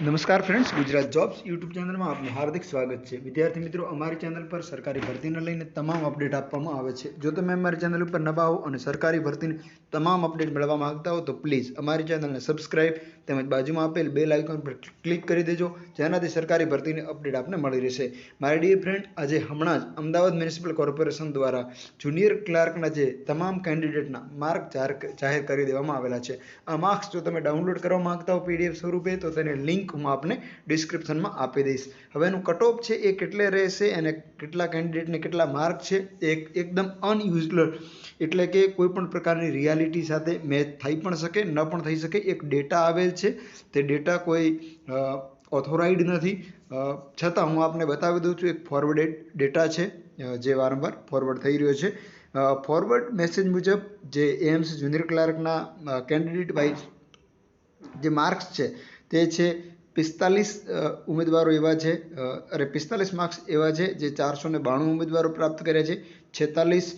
નમસ્કાર friends Gujarat jobs YouTube ચેનલમાં આપનું હાર્દિક સ્વાગત છે. વિદ્યાર્થી મિત્રો, અમારી ચેનલ પર સરકારી ભરતીને લઈને તમામ અપડેટ આપવામાં આવે છે. જો તમે અમારી ચેનલ ઉપર નવા હો અને સરકારી ભરતીની તમામ અપડેટ મેળવવા માંગતા હો તો પ્લીઝ અમારી ચેનલને સબસ્ક્રાઇબ તેમજ બાજુમાં આપેલ બેલ આઇકોન પર ક્લિક કરી દેજો, જેનાથી સરકારી ભરતીની અપડેટ આપને મળી રહેશે. મારી ડીએ ફ્રેન્ડ, આજે હમણાં જ અમદાવાદ મ્યુનિસિપલ કોર્પોરેશન દ્વારા જુનિયર ક્લાર્કના જે તમામ કેન્ડિડેટના માર્ક જાહેર કરી દેવામાં આવેલા છે. આ માર્ક્સ જો તમે ડાઉનલોડ કરવા માંગતા હો પીડીએફ સ્વરૂપે, તો તેની લિંક હું આપને ડિસ્ક્રિપ્શનમાં આપી દઈશ. હવે એનું કટ ઓફ છે, એ કેટલે રહેશે અને કેટલા કેન્ડિડેટને કેટલા માર્ક છે, એ એક એકદમ અનયુઝલ એટલે કે કોઈ પણ પ્રકારની રિયાલિટી સાથે મેચ થઈ પણ શકે, ન પણ થઈ શકે, એક ડેટા આવેલ છે. તે ડેટા કોઈ ઓથોરાઇડ નથી. છતાં હું આપને બતાવી દઉં છું, એક ફોરવર્ડેડ ડેટા છે જે વારંવાર ફોરવર્ડ થઈ રહ્યો છે. ફોરવર્ડ મેસેજ મુજબ જે એમ્સ, જુનિયર ક્લાર્કના કેન્ડિડેટ વાઇઝ જે માર્ક્સ છે, તે છે પિસ્તાલીસ ઉમેદવારો એવા છે અરે પિસ્તાલીસ માર્ક્સ એવા છે જે ચારસો ને બાણું ઉમેદવારો પ્રાપ્ત કર્યા છે. છેતાલીસ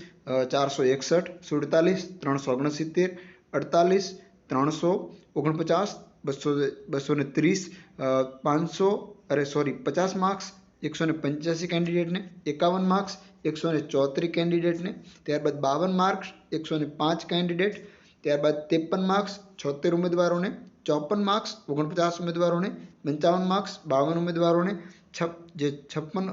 ચારસો એકસઠ, સુડતાલીસ, ત્રણસો ઓગણસિત્તેર, અડતાલીસ, ત્રણસો ઓગણપચાસ, બસો બસો ને ત્રીસ પાંચસો, અરે સોરી પચાસ માર્ક્સ એકસો ને પંચ્યાસી કેન્ડિડેટને એકાવન માર્ક્સ એકસો ને ચોત્રીસ કેન્ડિડેટને ત્યારબાદ બાવન માર્ક્સ એકસો ને પાંચ કેન્ડિડેટ ત્યારબાદ ત્રેપન માર્ક્સ, છોતેર ઉમેદવારોને, ચોપન માર્ક્સ, ઓગણપચાસ ઉમેદવારોને, પંચાવન માર્ક્સ, બાવન ઉમેદવારોને, છપ, જે છપ્પન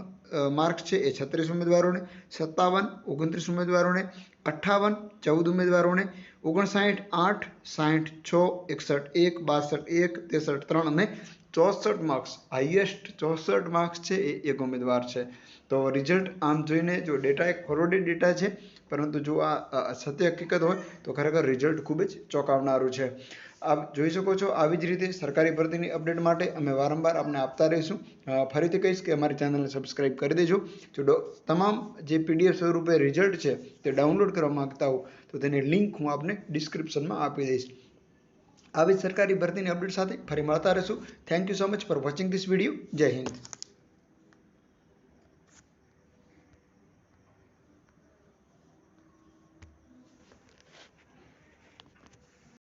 માર્ક્સ છે એ છત્રીસ ઉમેદવારોને, સત્તાવન, ઓગણત્રીસ ઉમેદવારોને, અઠ્ઠાવન, ચૌદ ઉમેદવારોને ઓગણસાઠ, આઠ, સાઠ, છ, એકસઠ, એક, બાસઠ, એક, ત્રેસઠ, ત્રણ અને ચોસઠ માર્ક્સ હાઈએસ્ટ ચોસઠ માર્ક્સ છે એ એક ઉમેદવાર છે. તો રિઝલ્ટ આમ જોઈને જો ડેટા એક ફોરવર્ડેડ ડેટા છે, પરંતુ જો આ સત્ય હકીકત હોય, તો ખરેખર રિઝલ્ટ ખૂબ જ ચોંકાવનારું છે. જોઈ શકો છો આવી જ રીતે સરકારી ભરતીની અપડેટ માટે અમે વારંવાર આપને આપતા રહીશું. ફરીથી કહીશ કે અમારી ચેનલને સબસ્ક્રાઇબ કરી દેજો. જો તમામ જે પીડીએફ સ્વરૂપે રિઝલ્ટ છે તે ડાઉનલોડ કરવા માગતા હો, તો તેની લિંક હું આપને ડિસ્ક્રિપ્શનમાં આપી દઈશ. આવી સરકારી ભરતીની અપડેટ સાથે ફરી મળતા રહીશું. Thank you so much for watching this video જય હિન્દ.